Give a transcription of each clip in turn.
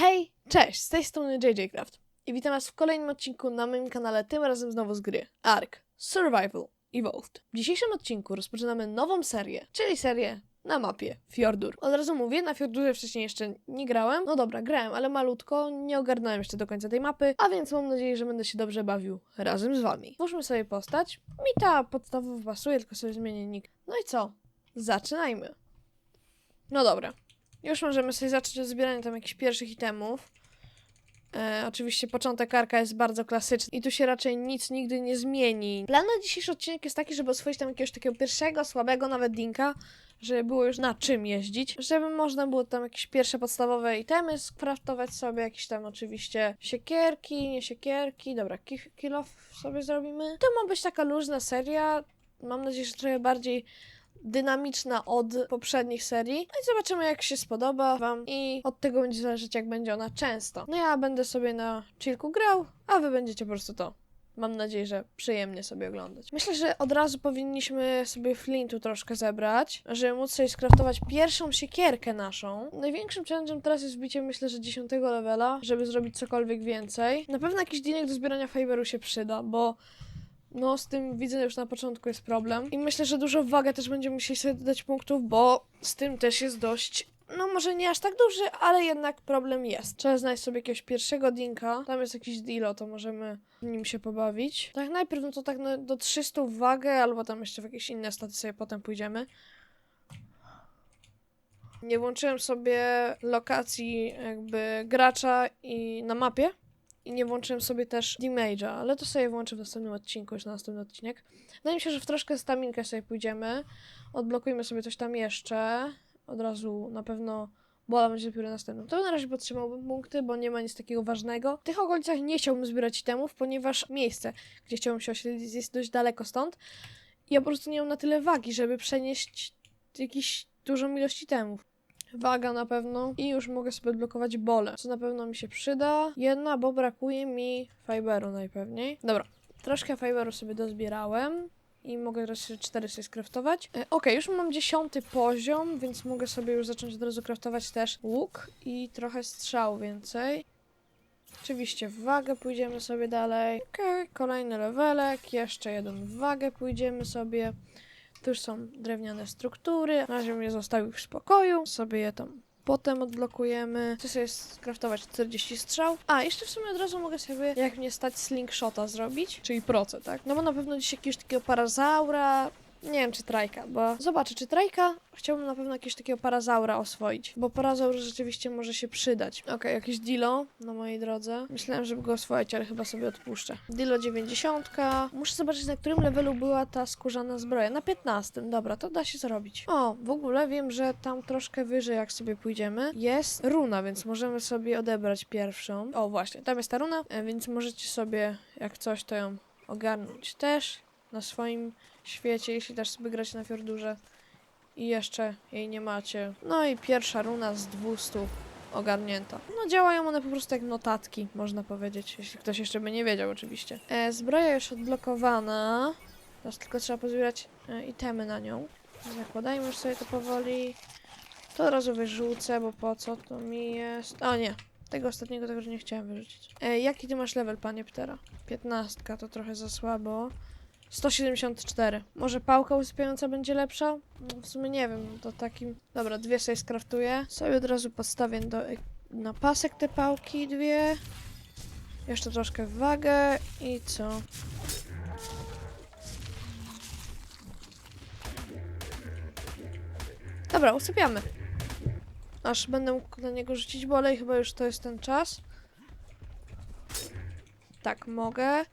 Hej, cześć, z tej strony JJ Craft i witam was w kolejnym odcinku na moim kanale, tym razem znowu z gry Ark Survival Evolved. W dzisiejszym odcinku rozpoczynamy nową serię, czyli serię na mapie Fjordur. Od razu mówię, na Fjordurze wcześniej jeszcze nie grałem. No dobra, grałem, ale malutko, nie ogarnąłem jeszcze do końca tej mapy, a więc mam nadzieję, że będę się dobrze bawił razem z wami. Twórzmy sobie postać. Mi ta podstawowa pasuje, tylko sobie zmienię nick. No i co? Zaczynajmy. No dobra. Już możemy sobie zacząć od zbierania tam jakichś pierwszych itemów. E, oczywiście początek arka jest bardzo klasyczny i tu się raczej nic nigdy nie zmieni. Plan na dzisiejszy odcinek jest taki, żeby oswoić tam jakiegoś takiego pierwszego, słabego nawet dinka, żeby było już na czym jeździć, żeby można było tam jakieś pierwsze podstawowe itemy skraftować sobie, jakieś tam oczywiście siekierki, nie siekierki, dobra, ki- kill off sobie zrobimy. To ma być taka luźna seria, mam nadzieję, że trochę bardziej dynamiczna od poprzednich serii. No i zobaczymy, jak się spodoba Wam i od tego będzie zależeć, jak będzie ona często. No ja będę sobie na chillku grał, a Wy będziecie po prostu to. Mam nadzieję, że przyjemnie sobie oglądać. Myślę, że od razu powinniśmy sobie flintu troszkę zebrać, żeby móc sobie skraftować pierwszą siekierkę naszą. Największym challenge'em teraz jest wbicie, myślę, że 10 levela, żeby zrobić cokolwiek więcej. Na pewno jakiś dinek do zbierania fiberu się przyda, bo no, z tym widzę już na początku jest problem. I myślę, że dużo wagę też będziemy musieli sobie dodać punktów, bo z tym też jest dość. No, może nie aż tak duży, ale jednak problem jest. Trzeba znaleźć sobie jakiegoś pierwszego dinka. Tam jest jakiś dilo, to możemy nim się pobawić. Tak, najpierw no to tak no, do 300 wagę, albo tam jeszcze w jakieś inne staty sobie potem pójdziemy. Nie włączyłem sobie lokacji jakby gracza i na mapie. I nie włączyłem sobie też damage'a, ale to sobie włączę w następnym odcinku, już na następny odcinek. Wydaje mi się, że w troszkę staminkę sobie pójdziemy. Odblokujmy sobie coś tam jeszcze. Od razu na pewno bola będzie dopiero następnym. To na razie potrzebowałbym punkty, bo nie ma nic takiego ważnego. W tych okolicach nie chciałbym zbierać itemów, ponieważ miejsce, gdzie chciałbym się osiedlić jest dość daleko stąd. Ja po prostu nie mam na tyle wagi, żeby przenieść jakiś dużą ilość itemów. Waga na pewno i już mogę sobie odblokować bole, co na pewno mi się przyda. Jedna, bo brakuje mi fiberu najpewniej. Dobra, troszkę fiberu sobie dozbierałem i mogę teraz się cztery sobie skraftować. E, Okej, już mam dziesiąty poziom, więc mogę sobie już zacząć od razu kraftować też łuk i trochę strzał więcej. Oczywiście w wagę pójdziemy sobie dalej. Okej, kolejny levelek, jeszcze jeden w wagę pójdziemy sobie. Tu już są drewniane struktury. Na razie mnie zostawił w spokoju. Sobie je tam potem odblokujemy. Chcę sobie skraftować 40 strzał. A, jeszcze w sumie od razu mogę sobie, jak mnie stać, slingshota zrobić. Czyli proce, tak? No bo na pewno dziś jakiegoś takiego parazaura. Nie wiem, czy trajka, bo zobaczę, czy trajka. Chciałbym na pewno jakiegoś takiego parazaura oswoić, bo parazaur rzeczywiście może się przydać. Okej, jakieś dilo na mojej drodze. Myślałem, żeby go oswoić, ale chyba sobie odpuszczę. Dilo 90. Muszę zobaczyć, na którym levelu była ta skórzana zbroja. Na 15. Dobra, to da się zrobić. O, w ogóle wiem, że tam troszkę wyżej, jak sobie pójdziemy, jest runa, więc możemy sobie odebrać pierwszą. O, właśnie, tam jest ta runa, e, więc możecie sobie, jak coś, to ją ogarnąć też na swoim świecie, jeśli też sobie gracie na Fjordurze i jeszcze jej nie macie. No i pierwsza runa z 200 ogarnięta. No działają one po prostu jak notatki, można powiedzieć, jeśli ktoś jeszcze by nie wiedział oczywiście. E, zbroja już odblokowana. Teraz tylko trzeba pozbierać e, itemy na nią. Zakładajmy już sobie to powoli. To od razu wyrzucę, bo po co to mi jest? O nie, tego ostatniego tego, że nie chciałem wyrzucić. E, jaki ty masz level, panie Ptera? 15, to trochę za słabo. 174. Może pałka usypiająca będzie lepsza? No, w sumie nie wiem, to takim... Dobra, dwie sobie skraftuję. Sobie od razu podstawię do, na pasek te pałki, dwie. Jeszcze troszkę wagę i co? Dobra, usypiamy. Aż będę mógł na niego rzucić bolej, chyba już to jest ten czas. Tak, mogę.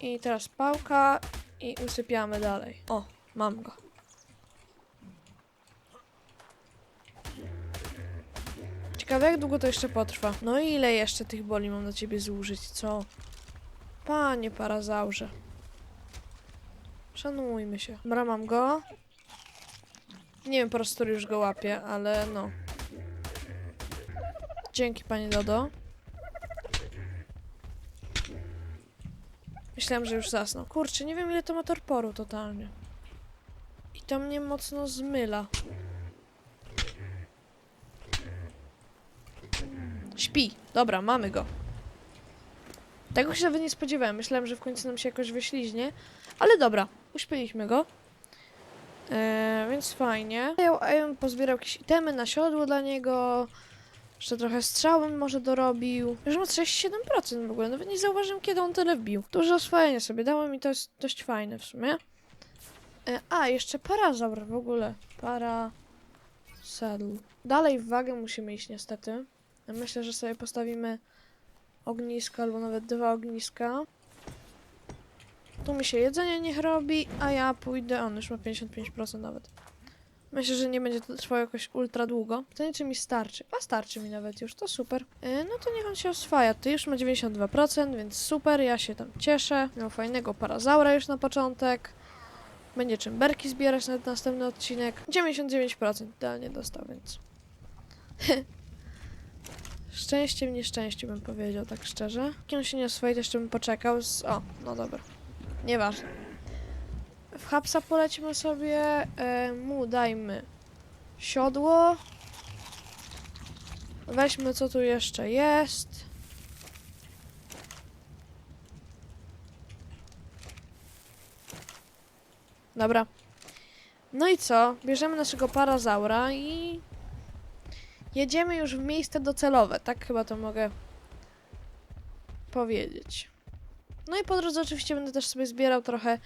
I teraz pałka i usypiamy dalej. O, mam go. Ciekawe jak długo to jeszcze potrwa. No i ile jeszcze tych boli mam na ciebie zużyć, co? Panie parazaurze. Szanujmy się. Dobra, mam go. Nie wiem po raz który już go łapię, ale no. Dzięki, panie Dodo. Myślałem, że już zasnął. Kurczę, nie wiem ile to ma torporu totalnie. I to mnie mocno zmyla. Śpi. Dobra, mamy go. Tego się nawet nie spodziewałem. Myślałem, że w końcu nam się jakoś wyśliźnie. Ale dobra, uśpiliśmy go. Eee, więc fajnie. Ja, ja pozbierał jakieś itemy na siodło dla niego. Jeszcze trochę strzałem może dorobił. Już ma 37% w ogóle. Nawet nie zauważyłem, kiedy on tyle wbił. Duże oswojenie sobie dało mi to jest dość fajne w sumie. E, a, jeszcze parazaur w ogóle. Para... Saddle. Dalej w wagę musimy iść niestety. Myślę, że sobie postawimy ognisko albo nawet dwa ogniska. Tu mi się jedzenie niech robi, a ja pójdę. On już ma 55% nawet. Myślę, że nie będzie to trwało jakoś ultra długo. Pytanie, czy mi starczy. A starczy mi nawet już, to super. Yy, no to niech on się oswaja. Ty już ma 92%, więc super, ja się tam cieszę. Miał fajnego parazaura już na początek. Będzie czym berki zbierać na następny odcinek. 99% idealnie dostał, więc... Szczęście w nieszczęściu bym powiedział, tak szczerze. Jak on się nie oswoi, jeszcze bym poczekał z... O, no dobra. Nieważne. W hapsa polecimy sobie, e, mu dajmy siodło. Weźmy co tu jeszcze jest. Dobra. No i co? Bierzemy naszego parazaura i jedziemy już w miejsce docelowe. Tak chyba to mogę powiedzieć. No i po drodze oczywiście będę też sobie zbierał trochę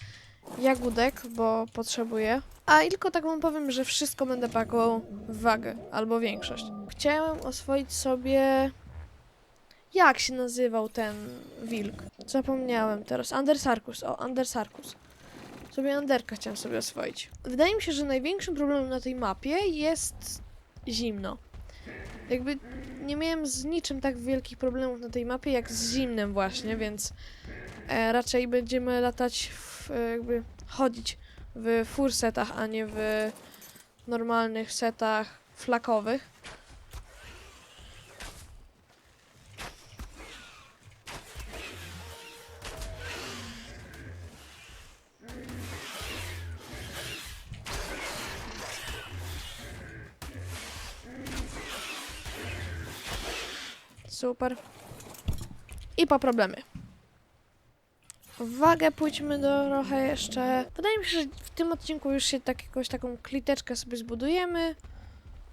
jagódek, bo potrzebuję. A tylko tak wam powiem, że wszystko będę pakował w wagę, albo większość. Chciałem oswoić sobie... Jak się nazywał ten wilk? Zapomniałem teraz. Andersarkus. O, Andersarkus. Sobie Anderka chciałem sobie oswoić. Wydaje mi się, że największym problemem na tej mapie jest zimno. Jakby nie miałem z niczym tak wielkich problemów na tej mapie, jak z zimnem właśnie, więc e, raczej będziemy latać w, jakby chodzić w full setach, a nie w normalnych setach flakowych. Super. I po problemy. Wagę pójdźmy do trochę jeszcze. Wydaje mi się, że w tym odcinku już się tak, taką kliteczkę sobie zbudujemy.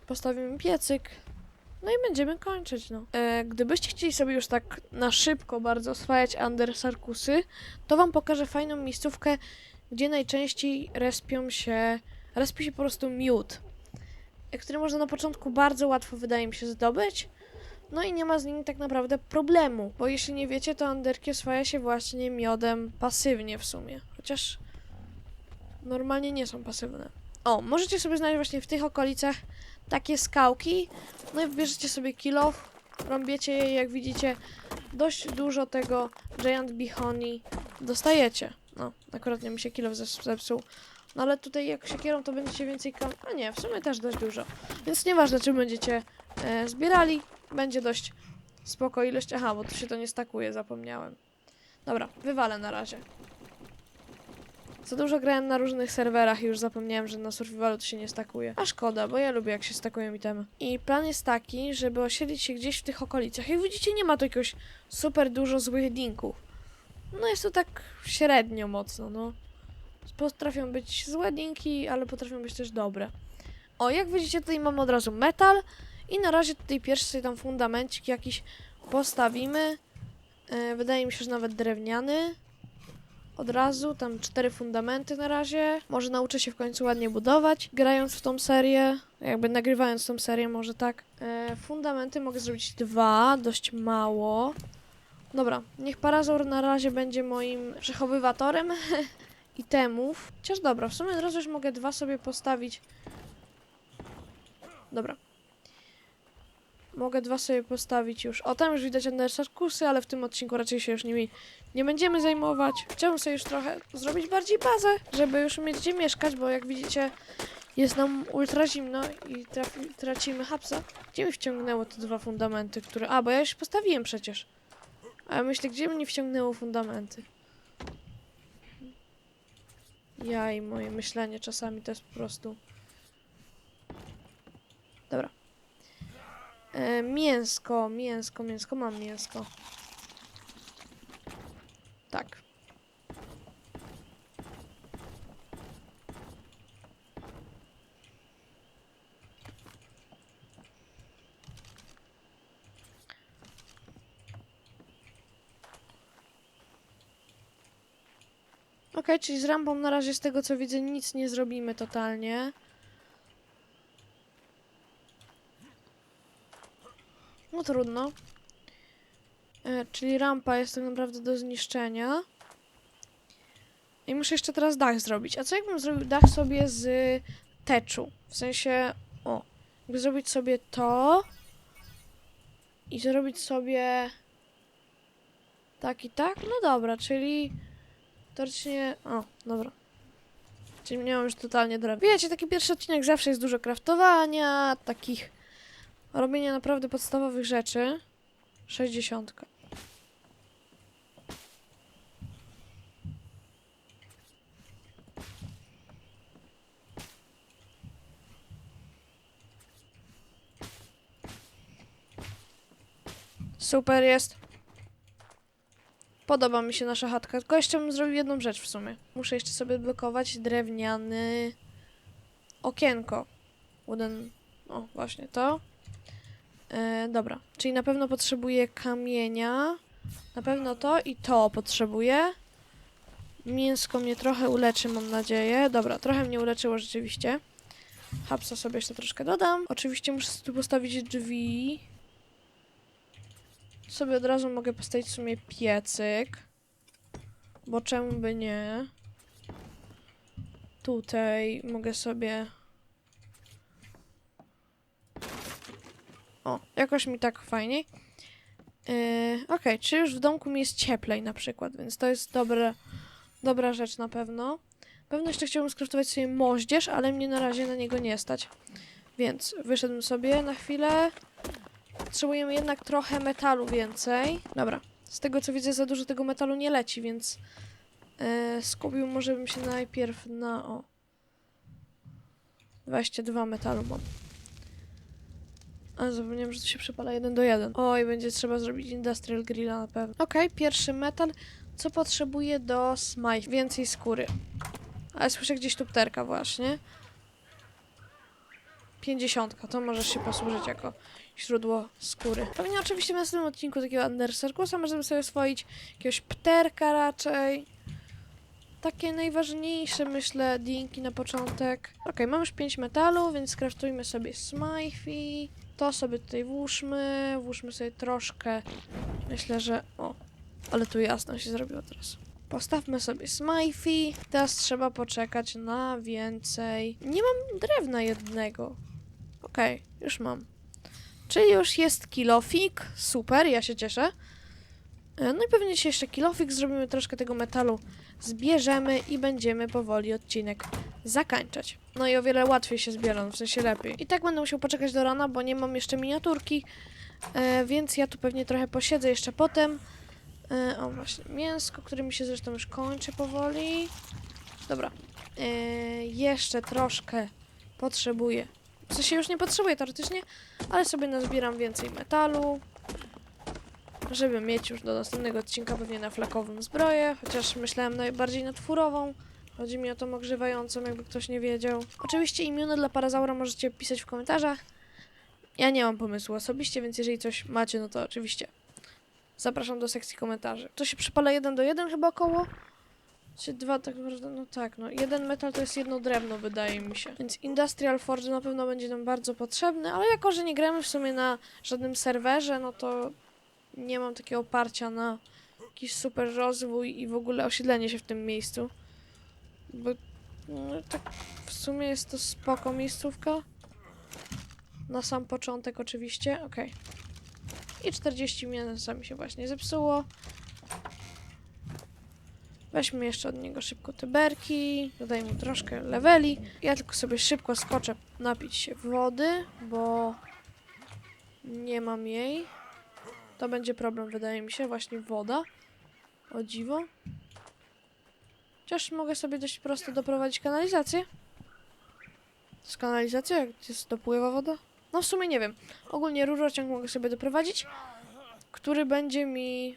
Postawimy piecyk. No i będziemy kończyć, no. E, gdybyście chcieli sobie już tak na szybko bardzo oswajać Andersarkusy, to wam pokażę fajną miejscówkę, gdzie najczęściej respią się, respi się po prostu miód, e, który można na początku bardzo łatwo, wydaje mi się, zdobyć. No i nie ma z nim tak naprawdę problemu, bo jeśli nie wiecie, to anderki oswaja się właśnie miodem pasywnie w sumie. Chociaż normalnie nie są pasywne. O, możecie sobie znaleźć właśnie w tych okolicach takie skałki, no i wybierzecie sobie kilo, rąbiecie je, jak widzicie, dość dużo tego Giant Bee dostajecie. No, akurat nie mi się kilo zepsuł. No ale tutaj jak siekierą to będziecie więcej kam... A nie, w sumie też dość dużo. Więc nieważne, czy będziecie e, zbierali, będzie dość spoko ilość. Aha, bo tu się to nie stakuje, zapomniałem. Dobra, wywalę na razie. Za dużo grałem na różnych serwerach i już zapomniałem, że na survivalu to się nie stakuje. A szkoda, bo ja lubię jak się stakują itemy. I plan jest taki, żeby osiedlić się gdzieś w tych okolicach. Jak widzicie, nie ma tu jakiegoś super dużo złych linków. No jest to tak średnio mocno, no. Potrafią być złe linki, ale potrafią być też dobre. O, jak widzicie, tutaj mamy od razu metal. I na razie tutaj pierwszy sobie tam fundamencik jakiś postawimy. E, wydaje mi się, że nawet drewniany. Od razu, tam cztery fundamenty na razie. Może nauczę się w końcu ładnie budować, grając w tą serię. Jakby nagrywając tą serię, może tak. E, fundamenty mogę zrobić dwa, dość mało. Dobra, niech Parazaur na razie będzie moim przechowywatorem itemów. Chociaż dobra, w sumie od razu już mogę dwa sobie postawić. Dobra. Mogę dwa sobie postawić już. O, tam już widać Endersarkusy, ale w tym odcinku raczej się już nimi nie będziemy zajmować. Chciałbym sobie już trochę zrobić bardziej bazę, żeby już mieć gdzie mieszkać, bo jak widzicie jest nam ultra zimno i trafi, tracimy hapsa. Gdzie mi wciągnęło te dwa fundamenty, które... A, bo ja już postawiłem przecież. A ja myślę, gdzie mnie wciągnęło fundamenty? Ja i moje myślenie czasami to jest po prostu... Dobra. E, mięsko, mięsko, mięsko, mam mięsko. Tak. Okej, czyli z rampą na razie z tego co widzę nic nie zrobimy totalnie. No trudno. E, czyli rampa jest tak naprawdę do zniszczenia. I muszę jeszcze teraz dach zrobić. A co jakbym zrobił dach sobie z teczu? W sensie, o, jakby zrobić sobie to i zrobić sobie tak i tak? No dobra, czyli teoretycznie, o, dobra. Czyli nie mam już totalnie drewna. Wiecie, taki pierwszy odcinek zawsze jest dużo kraftowania, takich robienia naprawdę podstawowych rzeczy. 60. Super jest. Podoba mi się nasza chatka, tylko jeszcze bym zrobił jedną rzecz w sumie. Muszę jeszcze sobie odblokować drewniany okienko. Wooden... O, właśnie to. E, dobra, czyli na pewno potrzebuję kamienia. Na pewno to i to potrzebuję. Mięsko mnie trochę uleczy, mam nadzieję. Dobra, trochę mnie uleczyło rzeczywiście. Hapsa sobie jeszcze troszkę dodam. Oczywiście muszę tu postawić drzwi. Sobie od razu mogę postawić w sumie piecyk. Bo czemu by nie? Tutaj mogę sobie... O, jakoś mi tak fajniej. Yy, Okej, czy już w domku mi jest cieplej na przykład, więc to jest dobre, dobra rzecz na pewno. Pewno jeszcze chciałbym skraftować sobie moździerz, ale mnie na razie na niego nie stać. Więc wyszedłem sobie na chwilę. Potrzebujemy jednak trochę metalu więcej. Dobra, z tego co widzę za dużo tego metalu nie leci, więc yy, skupił może bym się najpierw na... o 22 metalu mam. A zapomniałem, że to się przepala jeden do jeden. Oj, będzie trzeba zrobić industrial grilla na pewno. Okej, pierwszy metal. Co potrzebuję do smite? Więcej skóry. Ale słyszę gdzieś tu pterka właśnie. Pięćdziesiątka, to możesz się posłużyć jako źródło skóry. Pewnie oczywiście w następnym odcinku takiego Under Circusa możemy sobie oswoić jakiegoś pterka raczej. Takie najważniejsze, myślę, dinki na początek. Okej, mam już 5 metalu, więc skraftujmy sobie smajfi. To sobie tutaj włóżmy. Włóżmy sobie troszkę. Myślę, że... O, ale tu jasno się zrobiło teraz. Postawmy sobie smajfi. Teraz trzeba poczekać na więcej. Nie mam drewna jednego. Okej, już mam. Czyli już jest kilofik. Super, ja się cieszę. E, No i pewnie dzisiaj jeszcze kilofik zrobimy troszkę tego metalu. Zbierzemy i będziemy powoli odcinek zakończać. No i o wiele łatwiej się zbieram, w sensie lepiej. I tak będę musiał poczekać do rana, bo nie mam jeszcze miniaturki, e, więc ja tu pewnie trochę posiedzę jeszcze potem. E, o właśnie, mięsko, które mi się zresztą już kończy powoli. Dobra, e, jeszcze troszkę potrzebuję. W sensie już nie potrzebuję teoretycznie, ale sobie nazbieram więcej metalu. Żeby mieć już do następnego odcinka pewnie na flakową zbroję, chociaż myślałem najbardziej nad furową. Chodzi mi o tą ogrzewającą, jakby ktoś nie wiedział. Oczywiście imiona dla parazaura możecie pisać w komentarzach. Ja nie mam pomysłu osobiście, więc jeżeli coś macie, no to oczywiście zapraszam do sekcji komentarzy. To się przypala 1 do 1 chyba około? Czy dwa tak naprawdę? No tak, no jeden metal to jest jedno drewno, wydaje mi się. Więc Industrial Forge na pewno będzie nam bardzo potrzebny, ale jako, że nie gramy w sumie na żadnym serwerze, no to nie mam takiego oparcia na jakiś super rozwój i w ogóle osiedlenie się w tym miejscu. Bo no, tak w sumie jest to spoko miejscówka. Na sam początek oczywiście, okej. I 40 mięsa mi się właśnie zepsuło. Weźmy jeszcze od niego szybko te berki, dodaj mu troszkę leveli. Ja tylko sobie szybko skoczę napić się wody, bo nie mam jej. To będzie problem, wydaje mi się, właśnie woda. O dziwo. Chociaż mogę sobie dość prosto doprowadzić kanalizację. Z kanalizacji, jak jest dopływa woda? No w sumie nie wiem. Ogólnie rurociąg mogę sobie doprowadzić, który będzie mi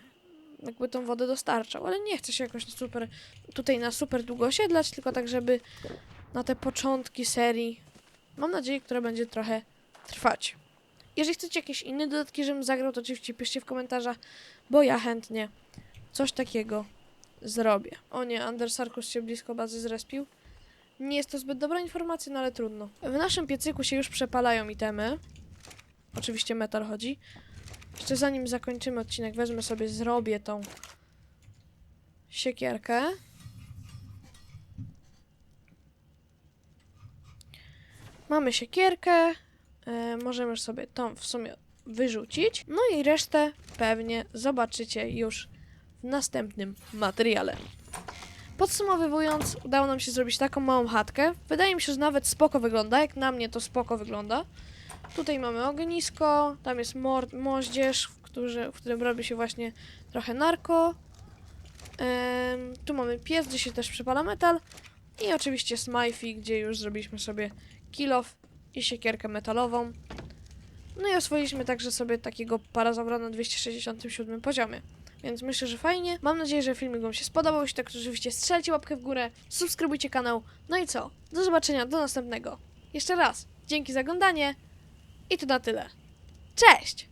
jakby tą wodę dostarczał, ale nie chcę się jakoś super tutaj na super długo osiedlać, tylko tak, żeby na te początki serii, mam nadzieję, która będzie trochę trwać. Jeżeli chcecie jakieś inne dodatki, żebym zagrał, to oczywiście piszcie w komentarzach, bo ja chętnie coś takiego zrobię. O nie, Andersarkus się blisko bazy zrespił. Nie jest to zbyt dobra informacja, no ale trudno. W naszym piecyku się już przepalają itemy. Oczywiście metal chodzi. Jeszcze zanim zakończymy odcinek, wezmę sobie, zrobię tą siekierkę. Mamy siekierkę. E, możemy sobie tą w sumie wyrzucić. No i resztę pewnie zobaczycie już w następnym materiale. Podsumowując, udało nam się zrobić taką małą chatkę. Wydaje mi się, że nawet spoko wygląda. Jak na mnie to spoko wygląda. Tutaj mamy ognisko, tam jest mor- moździerz, w, którzy, w którym robi się właśnie trochę narko. Tu mamy piec, gdzie się też przypala metal. I oczywiście Smifey, gdzie już zrobiliśmy sobie kilof i siekierkę metalową. No i oswoiliśmy także sobie takiego parazaura na 267 poziomie. Więc myślę, że fajnie. Mam nadzieję, że filmik Wam się spodobał. Jeśli tak, to oczywiście strzelcie łapkę w górę, subskrybujcie kanał. No i co? Do zobaczenia, do następnego. Jeszcze raz, dzięki za oglądanie i to na tyle. Cześć!